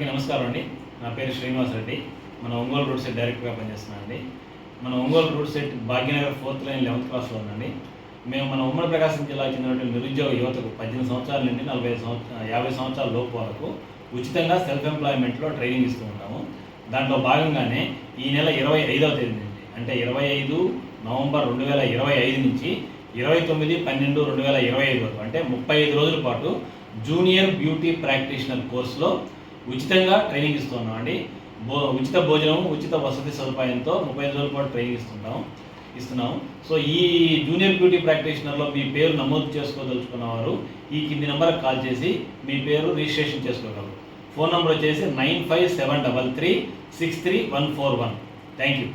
నమస్కారం అండి. నా పేరు శ్రీనివాస్ రెడ్డి. మన ఒంగోలు రూట్ సెట్ డైరెక్ట్గా పనిచేస్తున్నాను అండి. మన Ongole route set Bhagyanagar fourth line eleventh క్లాస్లో ఉందండి. మేము మన ఉమ్మడి ప్రకాశం జిల్లాకు చెందినటువంటి నిరుద్యోగ యువతకు పద్దెనిమిది సంవత్సరాల నుండి నలభై సంవత్సర సంవత్సరాల యాభై సంవత్సరాల లోపు వరకు ఉచితంగా సెల్ఫ్ ఎంప్లాయ్మెంట్లో ట్రైనింగ్ ఇస్తూ ఉంటాము. దాంట్లో భాగంగానే ఈ నెల ఇరవై ఐదవ తేదీ నుంచి అంటే ఇరవై ఐదు నవంబర్ రెండు వేల ఇరవై ఐదు నుంచి ఇరవై తొమ్మిది పన్నెండు రెండు వేల ఇరవై ఐదు వరకు అంటే ముప్పై ఐదు రోజుల పాటు జూనియర్ బ్యూటీ ప్రాక్టీషనర్ కోర్సులో ఉచితంగా ట్రైనింగ్ ఇస్తున్నాం అండి. భో ఉచిత భోజనం ఉచిత వసతి సదుపాయంతో ముప్పై ఐదు రోజుల పాటు ట్రైనింగ్ ఇస్తుంటాం ఇస్తున్నాం. సో ఈ జూనియర్ బ్యూటీ ప్రాక్టీషనర్లో మీ పేరు నమోదు చేసుకోదలుచుకున్న వారు ఈ కింది నెంబర్కి కాల్ చేసి మీ పేరు రిజిస్ట్రేషన్ చేసుకోగలరు. ఫోన్ నెంబర్ వచ్చేసి nine five seven double three six three one four one. Thank you